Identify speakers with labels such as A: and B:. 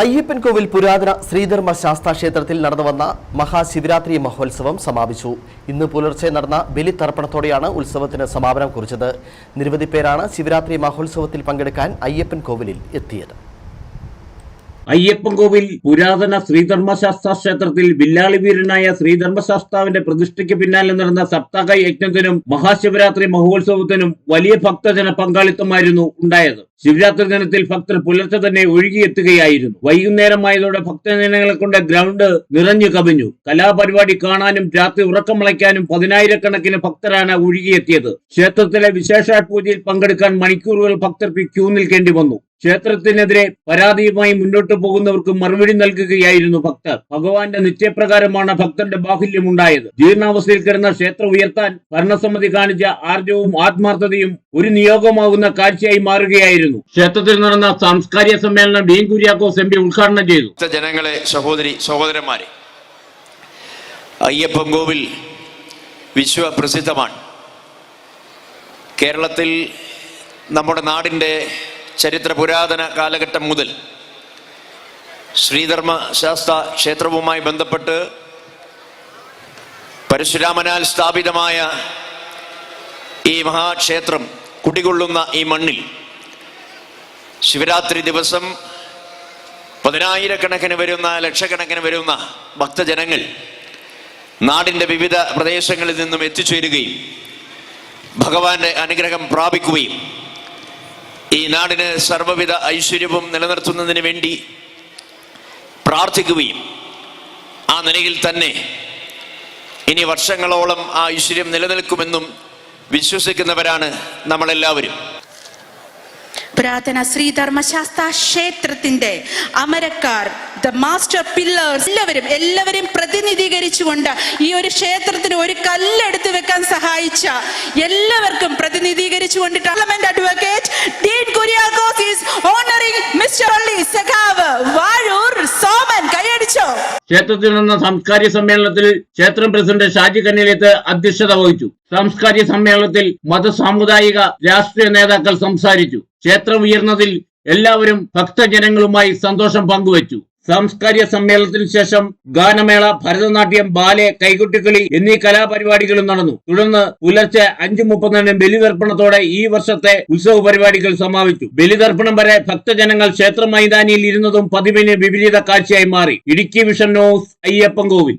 A: അയ്യപ്പൻകോവിൽ പുരാതന ശ്രീധർമ്മ ശാസ്താ ക്ഷേത്രത്തിൽ നടന്നു വന്ന മഹാശിവരാത്രി മഹോത്സവം സമാപിച്ചു. ഇന്ന് പുലർച്ചെ നടന്ന ബലിതർപ്പണത്തോടെയാണ് ഉത്സവത്തിന് സമാപനം കുറിച്ചത്. നിരവധി പേരാണ് ശിവരാത്രി മഹോത്സവത്തിൽ പങ്കെടുക്കാൻ അയ്യപ്പൻകോവിലിൽ എത്തിയത്.
B: അയ്യപ്പൻകോവിൽ പുരാതന ശ്രീധർമ്മശാസ്ത്ര ക്ഷേത്രത്തിൽ വില്ലാളി വീരനായ ശ്രീധർമ്മശാസ്താവിന്റെ പ്രതിഷ്ഠയ്ക്ക് പിന്നാലെ നടന്ന സപ്താഹ യജ്ഞത്തിനും മഹാശിവരാത്രി മഹോത്സവത്തിനും വലിയ ഭക്തജന പങ്കാളിത്തമായിരുന്നു ഉണ്ടായത്. ശിവരാത്രി ദിനത്തിൽ ഭക്തർ പുലർച്ചെ തന്നെ ഒഴുകിയെത്തുകയായിരുന്നു. വൈകുന്നേരമായതോടെ ഭക്തജനങ്ങളെ കൊണ്ട് ഗ്രൗണ്ട് നിറഞ്ഞു കവിഞ്ഞു. കലാപരിപാടി കാണാനും രാത്രി ഉറക്കമളയ്ക്കാനും പതിനായിരക്കണക്കിന് ഭക്തരാണ് ഒഴുകിയെത്തിയത്. ക്ഷേത്രത്തിലെ വിശേഷാൽ പൂജയിൽ പങ്കെടുക്കാൻ മണിക്കൂറുകൾ ഭക്തർക്ക് ക്യൂ നിൽക്കേണ്ടി വന്നു. ക്ഷേത്രത്തിനെതിരെ പരാതിയുമായി മുന്നോട്ടു പോകുന്നവർക്ക് മറുപടി നൽകുകയായിരുന്നു ഭക്തർ. ഭഗവാന്റെ നിശ്ചയപ്രകാരമാണ് ഭക്തന്റെ ബാഹുല്യം ഉണ്ടായത് ജീർണാവസ്ഥയിൽ കിടന്ന ക്ഷേത്രം ഉയർത്താൻ ഭരണസമിതി കാണിച്ച ആർജവും ആത്മാർത്ഥതയും ഒരു നിയോഗമാകുന്ന കാഴ്ചയായി മാറുകയായിരുന്നു. ക്ഷേത്രത്തിൽ നടന്ന സാംസ്കാരിക സമ്മേളനം ഡീൻ കുര്യാക്കോസ് എം പി ഉദ്ഘാടനം ചെയ്തു.
C: ജനങ്ങളെ സഹോദരി സഹോദരന്മാരെ അയ്യപ്പൻ കോവിൽ വിശ്വപ്രസിദ്ധമാണ്. കേരളത്തിൽ നമ്മുടെ നാടിന്റെ ചരിത്ര പുരാതന കാലഘട്ടം മുതൽ ശ്രീധർമ്മ ശാസ്ത്ര ക്ഷേത്രവുമായി ബന്ധപ്പെട്ട് പരശുരാമനാൽ സ്ഥാപിതമായ ഈ മഹാക്ഷേത്രം കുടികൊള്ളുന്ന ഈ മണ്ണിൽ ശിവരാത്രി ദിവസം പതിനായിരക്കണക്കിന് വരുന്ന ലക്ഷക്കണക്കിന് വരുന്ന ഭക്തജനങ്ങൾ നാടിന്റെ വിവിധ പ്രദേശങ്ങളിൽ നിന്നും എത്തിച്ചേരുകയും ഭഗവാന്റെ അനുഗ്രഹം പ്രാപിക്കുകയും ഈ നാടിന് സർവവിധ ഐശ്വര്യവും നിലനിർത്തുന്നതിന് വേണ്ടി പ്രാർത്ഥിക്കുകയും ആ നിലയിൽ തന്നെ ഇനി വർഷങ്ങളോളം ആ ഐശ്വര്യം നിലനിൽക്കുമെന്നും വിശ്വസിക്കുന്നവരാണ് നമ്മളെല്ലാവരും.
D: പുരാതന ശ്രീധർമ്മശാസ്ത്ര ക്ഷേത്രത്തിന്റെ അമരക്കാർ ദ മാസ്റ്റർ പില്ലേഴ്സ് എല്ലാവരും എല്ലാവരും പ്രതിനിധീകരിച്ചുകൊണ്ട് ഈ ഒരു ക്ഷേത്രത്തിന് ഒരു കല്ലെടുത്ത് വെക്കാൻ സഹായിച്ച എല്ലാവർക്കും പ്രതിനിധീകരിച്ചുകൊണ്ട് parliament advocate Dean Kuriakose is honoring mister only സഖാവ് വാഴൂർ സോമൻ കൈയടിച്ചോ.
B: ക്ഷേത്രത്തിൽ നിന്ന സാംസ്കാരിക സമ്മേളനത്തിൽ ക്ഷേത്രം പ്രസിഡന്റ് ഷാജി കന്നിലേത്ത് അധ്യക്ഷത വഹിച്ചു. സാംസ്കാരിക സമ്മേളനത്തിൽ മത സാമുദായിക രാഷ്ട്രീയ നേതാക്കൾ സംസാരിച്ചു. ക്ഷേത്രം ഉയർന്നതിൽ എല്ലാവരും ഭക്തജനങ്ങളുമായി സന്തോഷം പങ്കുവച്ചു. സാംസ്കാരിക സമ്മേളനത്തിന് ശേഷം ഗാനമേള ഭരതനാട്യം ബാലെ കൈകൊട്ടിക്കളി എന്നീ കലാപരിപാടികളും നടന്നു. തുടർന്ന് പുലർച്ചെ അഞ്ചു മുപ്പതിന് ബലിതർപ്പണത്തോടെ ഈ വർഷത്തെ ഉത്സവ പരിപാടികൾ സമാപിച്ചു. ബലിതർപ്പണം വരെ ഭക്തജനങ്ങൾ ക്ഷേത്ര മൈതാനിയിൽ ഇരുന്നതും പതിവിന് വിപരീത കാഴ്ചയായി മാറി. Idukki vision news Ayyappan Kovil.